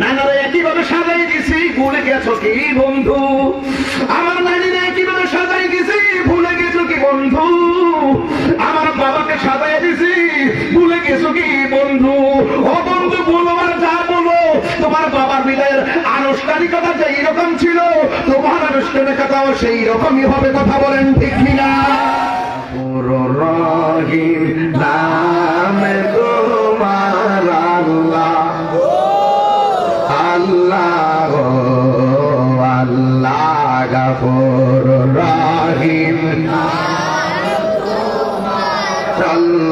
নানারা একইভাবে সাজাই দিছি, ভুলে গেছো কি বন্ধু? আমার নারীরা একইভাবে সাজাই দিছি, ভুলে গেছো কি বন্ধু? আমার বাবাকে সাজাই দিছি, ভুলে গেছো কি বন্ধু? ও বন্ধু, বলো আর যা বলো। তোমার বাবার বিদায়ের আনুষ্ঠানিকতা যে এইরকম ছিল, তোমার আনুষ্ঠানিকতাও সেই রকমই হবে কথা বলেন ঠিক কিনা?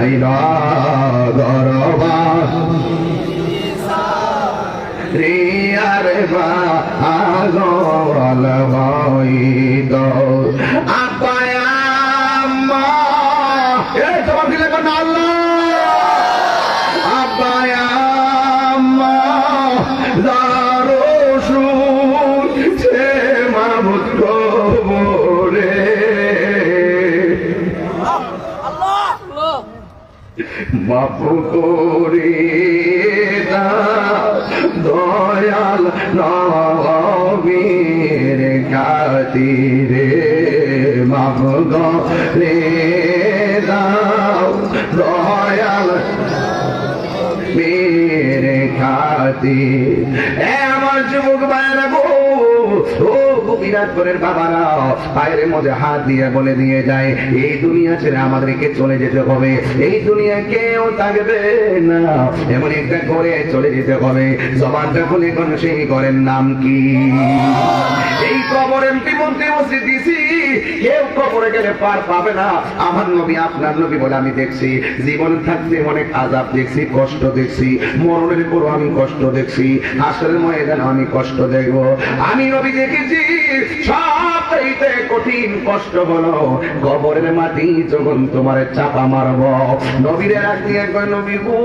গল আইরা গরমা রিয়ার করে দাও দয়াল নবীর খাতিরে মাপ রে দাও দয়াল মেরে খাতি আমার যুবক ও গো বাবারাও বাবারা পায়ের মধ্যে হাত দিয়ে বলে দিয়ে যায়, এই দুনিয়া ছেড়ে আমাদেরকে চলে যেতে হবে। এই দুনিয়া কেউ থাকবে না। এমন একটা করে চলে যেতে হবে। জবানটা খুলে কোন সেই করেন নাম কি? এই কবর এমপি মন্ত্রী মসজিদ দিছি। কেউ কবরে গেলে পার পাবে না। আমার নবী, আপনার নবী বলে আমি দেখছি, জীবন থাকতে অনেক আজাব দেখছি, কষ্ট দেখছি, মরণের পরও আমি কষ্ট দেখছি আসলে ময়দানে আমি কষ্ট দেখব। আমি নবী দেখেছি, সবচাইতে কঠিন কষ্ট হলো কবরের মাটি যখন তোমার চাপা মারব। নবীরে রাখ দিয়ে কয়, নবী গো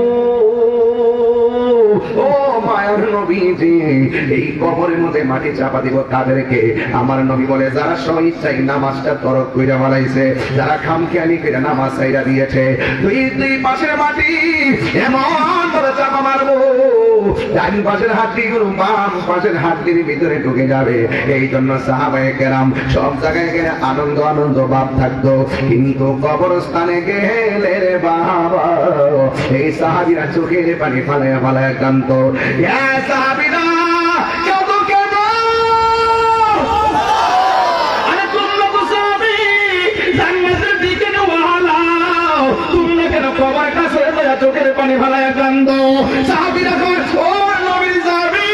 ও নবীজি, এই কবরের মধ্যে মাটি চাপা দিব তাদেরকে। আমার নবী বলে, যারা নামাজটা তরক যারা খামখেয়ালি কইরা নামাজ চাইরা দিয়েছে, দুই দুই পাশের মাটি এমন ভাবে চাপা মারবো, ডান পাশের বাম পাশের ভিতরে ঢুকে যাবে। এই জন্য সাহাবায়ে কেরাম সব জায়গায় গেলে আনন্দ আনন্দ, ভাব থাকতো। কিন্তু কবরস্থানে গেলে রে বাবা, এই সাহাবিরা চোখের পানি ফালায় ফালায় কান্ত সাহাবিরা কেঁদো কেঁদো আরে তোমরা তো সাহাবি, জান্নাতের দিকে নেওয়ালাও তোমরা কেন কবর কাছে চোখের পানি ফালায় কান্দ সাহাবিরা ও নবীর সাহাবি,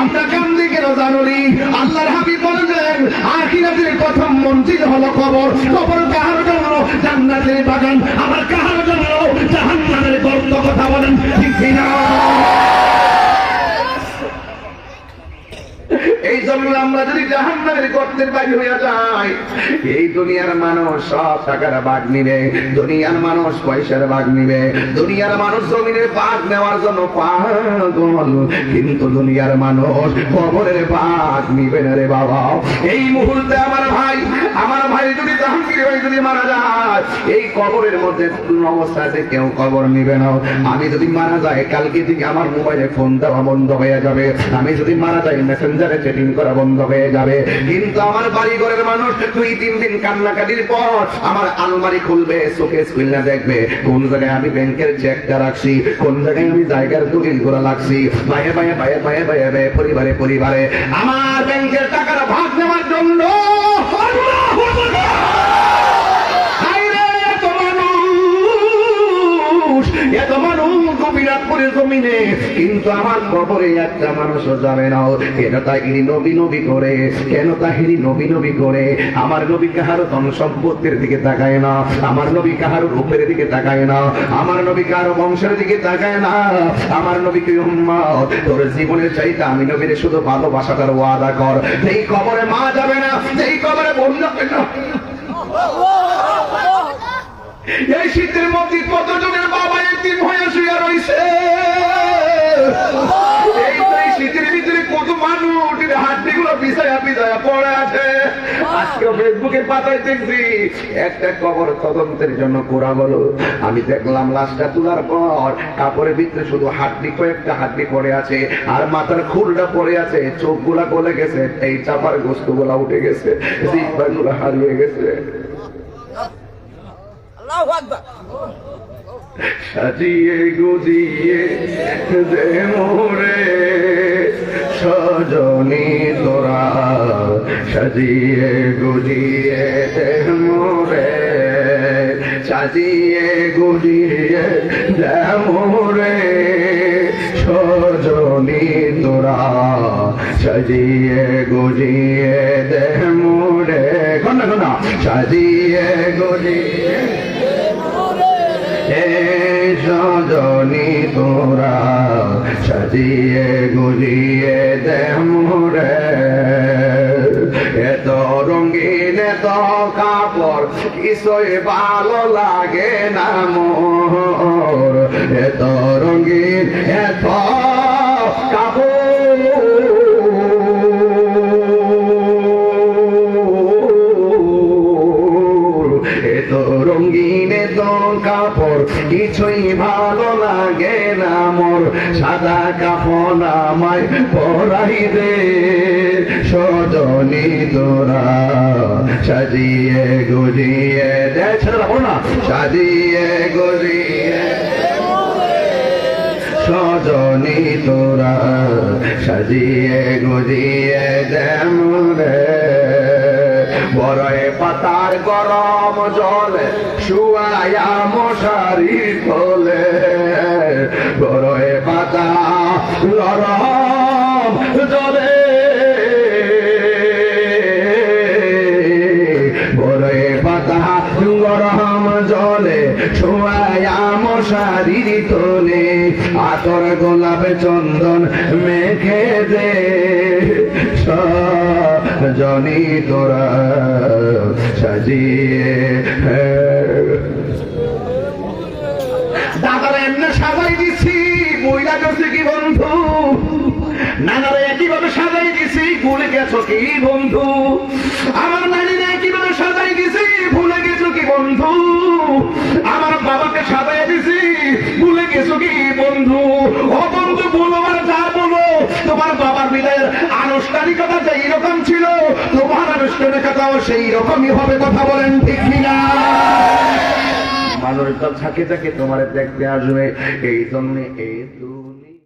আমরা কান্দি কেন জানুনি আল্লাহর হাবিব বলেন আখিরাতের প্রথম হলো কাহার জন্য? বাগান। আমার কাহার গর্ত কথা বলেন ঠিক কিনা এই জন্য আমরা যদি জাহান্নামের গর্তের বাড়ি হয়ে যাই, এই দুনিয়ার মানুষ সব টাকার ভাগ নিবে, দুনিয়ার মানুষ পয়সার ভাগ নিবে, দুনিয়ার মানুষ জমিনের ভাগ নেওয়ার জন্য পাগল। কিন্তু দুনিয়ার মানুষ কবরের ভাগ নিবে না রে বাবা। এই মুহূর্তে আমার ভাই আমার ভাই যদি জাহাঙ্গীর ভাই যদি মারা যায়, এই কবরের মধ্যে অবস্থা আছে কেউ কবর নিবে না। আমি যদি মারা যাই, কালকে থেকে আমার মোবাইলে ফোন দেওয়া বন্ধ হয়ে যাবে। আমি যদি মারা যাই মেসেঞ্জারে চেটিং করা বন্ধ হয়ে যাবে কিন্তু আমার বাড়ি ঘরের মানুষ দুই, তিন দিন কান্নাকাটির পর আমার আলমারি খুলবে, শোকেস খুললে দেখবে কোন জায়গায় আমি ব্যাংকের চেকটা রাখছি, কোন জায়গায় আমি জায়গার দলিল করা লাগছি ভাইয়ে ভাইয়ে ভাইয়ে ভাইয়ে ভাইয়ে ভাইয়ে পরিবারে পরিবারে আমার ব্যাংকের টাকার ভাগ নেওয়ার জন্য! এত মানুষ! করে জমিনে। কিন্তু আমার কবরে একটা মানুষও যাবে না। কেন তাহিরি নবী নবী করে? কেন তাহিরি নবী নবী করে? আমার নবী কাহার ধন সম্পত্তির দিকে তাকায় না। আমার নবী কাহার রূপের দিকে তাকায় না। আমার নবী কারও বংশের দিকে তাকায় না। আমার উম্মত? তোর জীবনের চাইতে আমি নবীর শুধু ভালোবাসাটার ওয়াদা কর। এই কবরে মা যাবে না এই কবরে বোন না। এই শীতের মধ্যে কতজনের বাবা একদিন হয়ে শুয়ে রয়েছে আমি দেখলাম লাশটা তোলার পর কাপড়ের ভিতরে শুধু হাড্ডি, কয়েকটা হাড্ডি পড়ে আছে, আর মাথার খুলটা পড়ে আছে। চোখগুলা গেছে, এই চাপার গোস্তগুলা উঠে গেছে হারিয়ে গেছে। সাজিয়ে গুজিয়ে দে মোরে, সজনী তোরা, সাজিয়ে গুজিয়ে দে মোরে, সাজিয়ে গুজিয়ে দে মোরে, সজনী তোরা, সাজিয়ে গুজিয়ে দে মোরে। কন্যা কন্যা সাজিয়ে গুজিয়ে হে সজনী তোরা, সাজিয়ে গুজিয়ে দেমরে এত রঙিন এত কাপড়, কিছুই ভালো লাগে না মোর। এত রঙিন এত কাপড় এত রঙিন এত কাপড় কিছুই ভালো লাগে না মোর। সাদা কাপড় আমায় পরাই দে, সজনী তোরা। সাজিয়ে গুজিয়ে দে ছেলেরা না, সাজিয়ে গুজিয়ে সজনী তোরা, সাজিয়ে গুজিয়ে দেমরে বড়ে পাতার গরম জলে শুয়ায়া মশারি তোলে বড়ে পাতা গরম জলে। বড়ে পাতা গরম জলে ছোয়া মশারি তোলে আতর গোলাপ চন্দন মেখে দে। জনি তোরা সাজিয়ে দাদারা এমনি সাজাই দিছি, মহিলা করছে কি বন্ধু? নানারা সাজাই দিছি, ভুলে গেছো কি বন্ধু? আমার সাজাই দিছি, ভুলে কি বন্ধু? আমার বাবাকে সাজাই দিছি, ভুলে গেছো কি বন্ধু? ও বন্ধু, বলো আর যা বলো, তোমার বাবার বিদায়ের আনুষ্ঠানিকতা যেই রকম ছিল তোমার আনুষ্ঠানিকতাও সেই রকমই হবে কথা বলেন ঠিক কিনা? মানুষ তো থাকে থাকে তোমার দেখতে আসবে, এই জন্য এই